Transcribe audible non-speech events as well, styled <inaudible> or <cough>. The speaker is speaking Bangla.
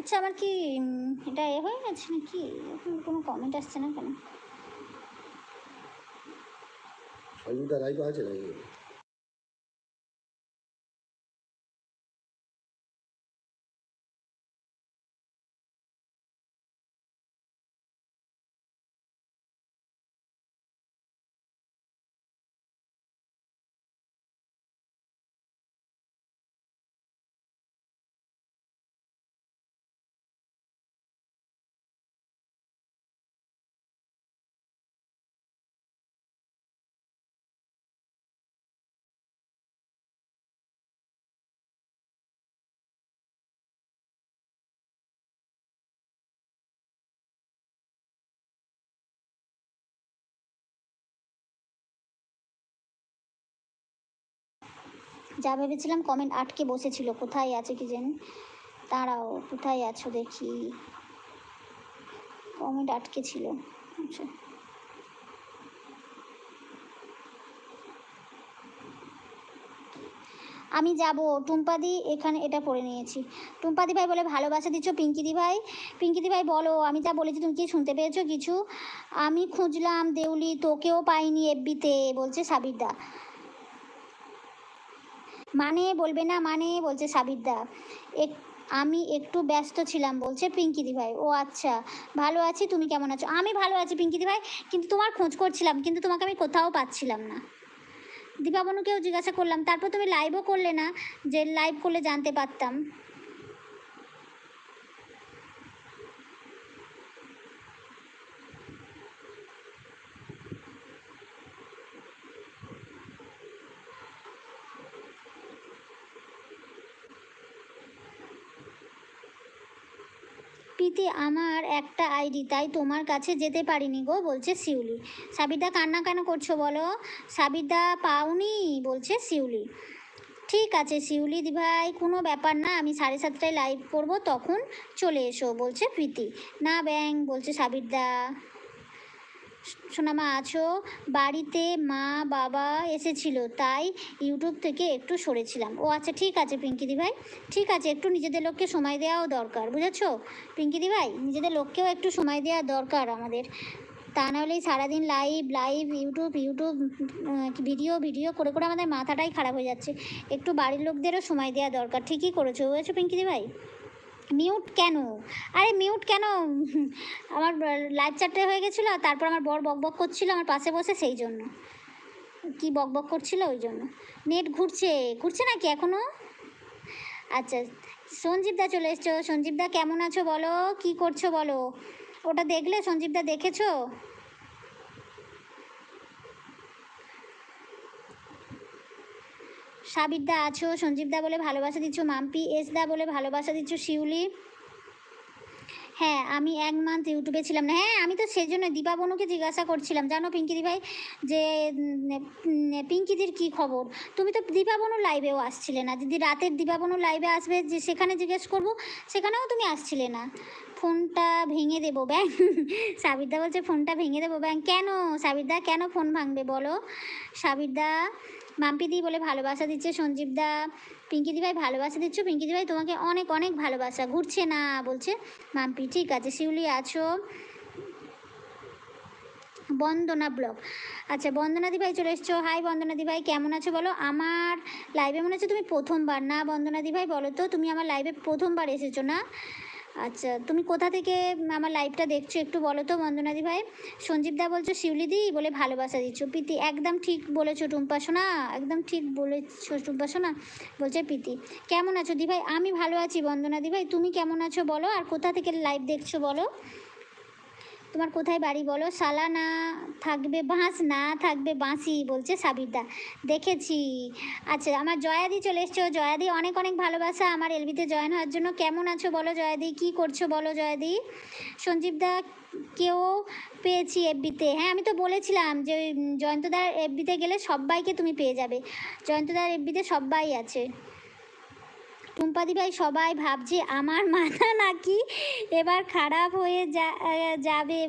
আচ্ছা আমার কি এটা এ হয়ে গেছে নাকি? এখন কোনো কমেন্ট আসছে না কেন? সঞ্জুদা লাইভ আছে নাকি? যা ভেবেছিলাম কমেন্ট আটকে বসেছিল। কোথায় আছে কি জানি দাঁড়াও, কোথায় আছো দেখি। কমেন্ট আটকে ছিল। আচ্ছা। আমি যাব। টুম্পাদি, এখানে এটা পড়ে নিয়েছি। টুম্পাদি ভাই বলে, ভালোবাসা দিচ্ছ পিঙ্কিদি ভাই? পিঙ্কিদি ভাই, বলো, আমি যা বলেছি তুমি কি শুনতে পেয়েছ কিছু? আমি খুঁজলাম দেউলি, তোকেও পাইনি এফবিতে বলছে সাবিরদা মানে বলবে না মানে বলছে সাবিরদা এক, আমি একটু ব্যস্ত ছিলাম, বলছে পিঙ্কিদি ভাই। ও আচ্ছা ভালো আছি, তুমি কেমন আছো? আমি ভালো আছি পিঙ্কিদি ভাই, কিন্তু তোমার খোঁজ করছিলাম, কিন্তু তোমাকে আমি কোথাও পাচ্ছিলাম না। দীপাবনুকেও জিজ্ঞাসা করলাম, তারপর তুমি লাইভও করলে না, যে লাইভ করলে জানতে পারতাম। পিতে আমার একটা আইডি, তাই তোমার কাছে যেতে পারিনি গো, বলছে শিউলি। সাবিদা কান্না কেন করছ বলো? সাবিদা পাওনি, বলছে শিউলি। ঠিক আছে শিউলি দিভাই কোনো ব্যাপার না, আমি সাড়ে সাতটায় লাইভ করব, তখন চলে এসো, বলছে প্রীতি। না ব্যাং, বলছে সাবিরদা সোনামা আছো বাড়িতে মা, বাবা এসেছিল, তাই ইউটিউব থেকে একটু সরেছিলাম। ও আচ্ছা ঠিক আছে পিঙ্কিদি ভাই, ঠিক আছে, একটু নিজেদের লোককে সময় দেওয়াও দরকার, বুঝেছ? পিঙ্কিদি ভাই, নিজেদের লোককেও একটু সময় দেওয়া দরকার আমাদের। তা নাহলেই সারাদিন live live YouTube YouTube video video করে করে আমাদের মাথাটাই খারাপ হয়ে যাচ্ছে। একটু বাড়ির লোকদেরও সময় দেওয়া দরকার, ঠিকই করেছ, বুঝেছ পিঙ্কিদি ভাই? মিউট কেন? আরে মিউট কেন? আমার লাইভ চ্যাটে হয়ে গেছিল, তারপর আমার বর বক বক করছিল আমার পাশে বসে সেই জন্য। কি বক বক করছিল ওই জন্য। নেট ঘুরছে ঘুরছে নাকি এখনও আচ্ছা সঞ্জীবদা চলে এসছো। সঞ্জীবদা কেমন আছো বলো? কি করছ বলো? ওটা দেখলে সঞ্জীবদা দেখেছ? সাবিরদা আছো সঞ্জীবদা বলে ভালোবাসা দিচ্ছ, মাম্পি এসদা বলে ভালোবাসা দিচ্ছ, শিউলি। হ্যাঁ আমি এক মান্থ ইউটিউবে ছিলাম না। হ্যাঁ আমি তো সেজন্য দীপা বনুকে জিজ্ঞাসা করছিলাম। জানো পিঙ্কিদি ভাই, যে পিঙ্কিদির কি খবর? তুমি তো দীপা বনুর লাইভেও আসছিলে না। যদি রাতের দীপা বনুর লাইভে আসবে, যে, সেখানে জিজ্ঞেস করব, সেখানেও তুমি আসছিলে না। ফোনটা ভেঙে দেবো, ব্যাং। <laughs> সাবিরদা বলছে, ফোনটা ভেঙে দেবো, ব্যাং। কেন? সাবিরদা কেন ফোন ভাঙবে বলো? সাবিরদা মাম্পিদি বলে ভালোবাসা দিচ্ছে, সঞ্জীব সঞ্জীবদা পিঙ্কিদি ভাই ভালোবাসা দিচ্ছ পিঙ্কিদি ভাই তোমাকে অনেক অনেক ভালোবাসা, ঘুরছে না বলছে। মাম্পি, ঠিক আছে, শিউলি আছো? বন্দনা ব্লগ। আচ্ছা বন্দনাদি ভাই চলে এসছো। হাই বন্দনাদি ভাই কেমন আছো বলো? আমার লাইভে মনে হচ্ছে তুমি প্রথমবার। না বন্দনাদি ভাই বলো তো, তুমি আমার লাইভে প্রথমবার এসেছ না? আচ্ছা তুমি কোথা থেকে আমার লাইভটা দেখছ একটু বলো তো, বন্দনাদি ভাই। সঞ্জীবদা বলছো শিউলিদি বলে ভালোবাসা দিচ্ছ। প্রীতি, একদম ঠিক বলেছ টুম্পাসোনা একদম ঠিক বলেছ টুম্পাসোনা বলছে প্রীতি। কেমন আছো দি ভাই? আমি ভালো আছি বন্দনাদি ভাই, তুমি কেমন আছো বলো, আর কোথা থেকে লাইভ দেখছ বলো? তোমার কোথায় বাড়ি বলো? সালা না থাকবে বাঁশ, না থাকবে বাঁশি বলছে সাবিরদা। দেখেছি। আচ্ছা আমার জয়াদি চলে এসছো। জয়াদি, অনেক অনেক ভালোবাসা। আমার এলবিতে জয়েন হওয়ার জন্য। কেমন আছো বলো জয়াদি? কি করছ বলো জয়াদি? সঞ্জীবদা, কেউ পেয়েছি এফবিতে। হ্যাঁ আমি তো বলেছিলাম যে জয়ন্তদার এফবিতে গেলে সবাইকে তুমি পেয়ে যাবে। জয়ন্তদার এফবিতে সবাই আছে। টুম্পাদি ভাই সবাই ভাবছে আমার মাথা নাকি এবার খারাপ হয়ে যাবে